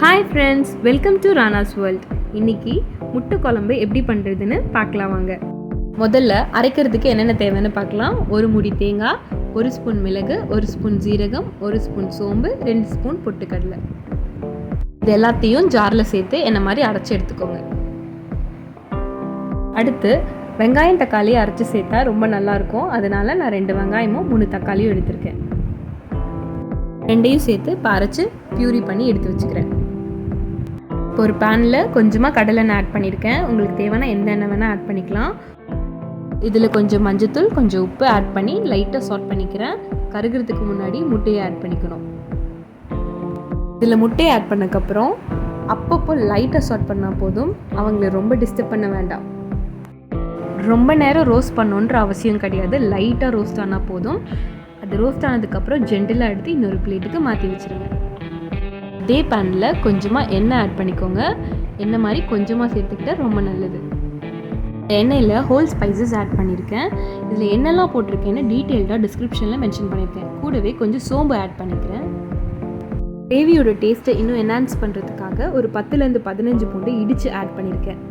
Hi friends welcome to Rana's world இன்னைக்கு முட்டை குழம்பு எப்படி பண்ணுறதுன்னு பார்க்கலாம் வாங்க. முதல்ல அரைக்கிறதுக்கு என்னென்ன தேவைன்னு பார்க்கலாம். ஒரு முடி தேங்காய் ஒரு ஸ்பூன் மிளகு ஒரு ஸ்பூன் ஜீரகம் ஒரு ஸ்பூன் சோம்பு ரெண்டு ஸ்பூன் பொட்டுக்கடலை. இது எல்லாத்தையும் ஜாரில் சேர்த்து என்ன மாதிரி அரைச்சி எடுத்துக்கோங்க. அடுத்து வெங்காயம் தக்காளியை அரைச்சி சேர்த்தா ரொம்ப நல்லாயிருக்கும் அதனால நான் ரெண்டு வெங்காயமும் மூணு தக்காளியும் எடுத்திருக்கேன். ரெண்டையும் சேர்த்து இப்போ அரைச்சி பியூரி பண்ணி எடுத்து வச்சுக்கிறேன். இப்போ ஒரு பேனில் கொஞ்சமாக கடலெண்ணெய் ஆட் பண்ணியிருக்கேன். உங்களுக்கு தேவையான எந்த எண்ணெய் வேணால் ஆட் பண்ணிக்கலாம். இதில் கொஞ்சம் மஞ்சத்தூள் கொஞ்சம் உப்பு ஆட் பண்ணி லைட்டாக சால்ட் பண்ணிக்கிறேன். கருகிறதுக்கு முன்னாடி முட்டையை ஆட் பண்ணிக்கணும். இதில் முட்டையை ஆட் பண்ணக்கப்புறம் அப்பப்போ லைட்டாக சால்ட் பண்ணால் போதும். அவங்கள ரொம்ப டிஸ்டர்ப் பண்ண வேண்டாம். ரொம்ப நேரம் ரோஸ்ட் பண்ணணுன்ற அவசியம் கிடையாது. லைட்டாக ரோஸ்ட் ஆனால் போதும். அது ரோஸ்ட் ஆனதுக்கப்புறம் ஜென்டலாக எடுத்து இன்னொரு பிளேட்டுக்கு மாற்றி வச்சுருங்க. அதே பேனில் கொஞ்சமாக எண்ணெய் ஆட் பண்ணிக்கோங்க. எண்ணெய் மாதிரி கொஞ்சமாக சேர்த்துக்கிட்டா ரொம்ப நல்லது. எண்ணெயில் ஹோல் ஸ்பைசஸ் ஆட் பண்ணியிருக்கேன் இதில் என்னெல்லாம் போட்டிருக்கேன்னு டீட்டெயில்டாக டிஸ்கிரிப்ஷனில் மென்ஷன் பண்ணியிருக்கேன் கூடவே கொஞ்சம் சோம்பு ஆட் பண்ணிக்கிறேன். கிரேவியோட டேஸ்ட்டை இன்னும் என்ஹான்ஸ் பண்ணுறதுக்காக ஒரு பத்துலேருந்து பதினஞ்சு பூண்டு இடித்து ஆட் பண்ணியிருக்கேன்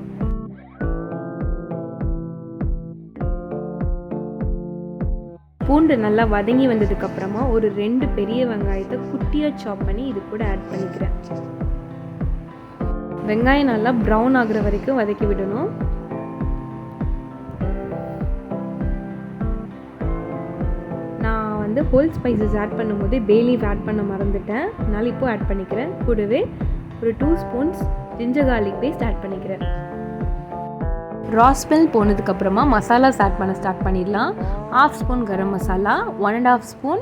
பூண்டு நல்லா வதங்கி வந்ததுக்கப்புறமா ஒரு ரெண்டு பெரிய வெங்காயத்தை குட்டியாக சாப் பண்ணி இது கூட ஆட் பண்ணிக்கிறேன். வெங்காயம் நல்லா ப்ரௌன் ஆகுற வரைக்கும் வதக்கி விடணும். நான் வந்து ஹோல் ஸ்பைசஸ் ஆட் பண்ணும்போது பேலீஃப் ஆட் பண்ண மறந்துட்டேன். அதனால் இப்போது ஆட் பண்ணிக்கிறேன். கூடவே ஒரு two spoons ginger garlic paste add பண்ணிக்கிறேன். ரா ஸ்மெல் போனதுக்கப்புறமா மசாலாஸ் ஆட் பண்ண ஸ்டார்ட் பண்ணிடலாம். Half spoon garam masala one and half spoon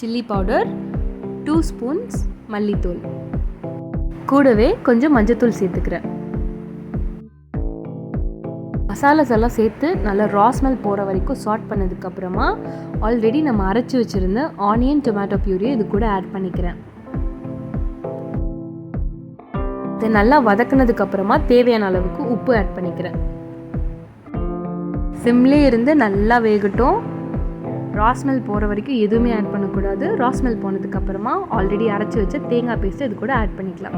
chilli powder two spoons மல்லித்தூள். கூடவே கொஞ்சம் மஞ்சத்தூள் சேர்த்துக்கிறேன். மசாலாஸ் எல்லாம் சேர்த்து நல்லா ரா ஸ்மெல் போகிற வரைக்கும் ஷார்ட் பண்ணதுக்கப்புறமா ஆல்ரெடி நம்ம அரைச்சி வச்சுருந்த ஆனியன் டொமேட்டோ பியூரியை இது கூட ஆட் பண்ணிக்கிறேன். இது நல்லா வதக்குனதுக்கப்புறமா தேவையான அளவுக்கு உப்பு ஆட் பண்ணிக்கிறேன். சிம்லேயே இருந்து நல்லா வேகட்டும். ராஸ்மெல் போகிற வரைக்கும் எதுவுமே ஆட் பண்ணக்கூடாது. ராஸ்மெல் போனதுக்கப்புறமா ஆல்ரெடி அரைச்சி வச்ச தேங்காய் பேஸ்ட்டு இது கூட ஆட் பண்ணிக்கலாம்.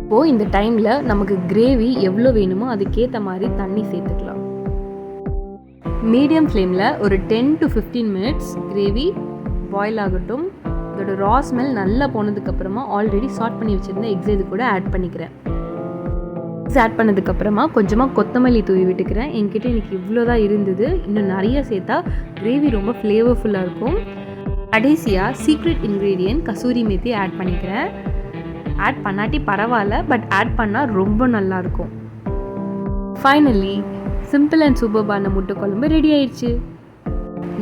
இப்போது இந்த டைமில் நமக்கு கிரேவி எவ்வளோ வேணுமோ அதுக்கேற்ற மாதிரி தண்ணி சேர்த்துக்கலாம். மீடியம் ஃப்ளேமில் ஒரு ten to fifteen minutes gravy boil ஆகட்டும். இதோட ரா ஸ்மெல் நல்லா போனதுக்கப்புறமா ஆல்ரெடி ஷார்ட் பண்ணி வச்சுருந்த எக்ஸ் இது கூட ஆட் பண்ணிக்கிறேன். ஆட் பண்ணதுக்கப்புறமா கொஞ்சமாக கொத்தமல்லி தூவி விட்டுக்கிறேன். என்கிட்ட எனக்கு இவ்வளோ தான் இருந்தது. இன்னும் நிறைய சேர்த்தா கிரேவி ரொம்ப ஃப்ளேவர்ஃபுல்லாக இருக்கும். கடைசியாக secret ingredient kasuri methi add பண்ணிக்கிறேன். ஆட் பண்ணாட்டி பரவாயில்ல பட் ஆட் பண்ணால் ரொம்ப நல்லாயிருக்கும் ஃபைனலி சிம்பிள் அண்ட் சூப்பர்பான முட்டை குழம்பு ரெடி ஆயிடுச்சு.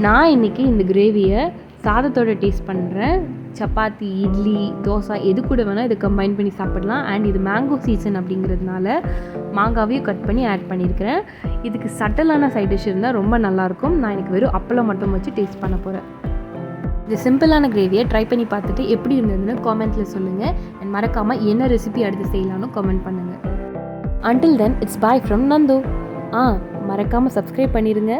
நான் இன்றைக்கி இந்த கிரேவியை சாதத்தோட டேஸ்ட் பண்ணுறேன் சப்பாத்தி இட்லி தோசை எது கூட வேணால் இதை கம்பைன் பண்ணி சாப்பிடலாம். அண்ட் இது மேங்கோ சீசன் அப்படிங்கிறதுனால மாங்காவையும் கட் பண்ணி ஆட் பண்ணியிருக்கிறேன் இதுக்கு சட்டலான சைட் டிஷ் இருந்தால் ரொம்ப நல்லாயிருக்கும். நான் எனக்கு வெறும் அப்பளம் மட்டும் வச்சு டேஸ்ட் பண்ண போகிறேன் இந்த சிம்பிளான கிரேவியை ட்ரை பண்ணி பார்த்துட்டு எப்படி இருந்ததுன்னு காமெண்ட்டில் சொல்லுங்கள் அண்ட் மறக்காமல் என்ன ரெசிபி அடுத்து செய்யலான்னு கமெண்ட் பண்ணுங்கள் until then it's bye from Nandu ஆ மறக்காமல் சப்ஸ்கிரைப் பண்ணிடுங்க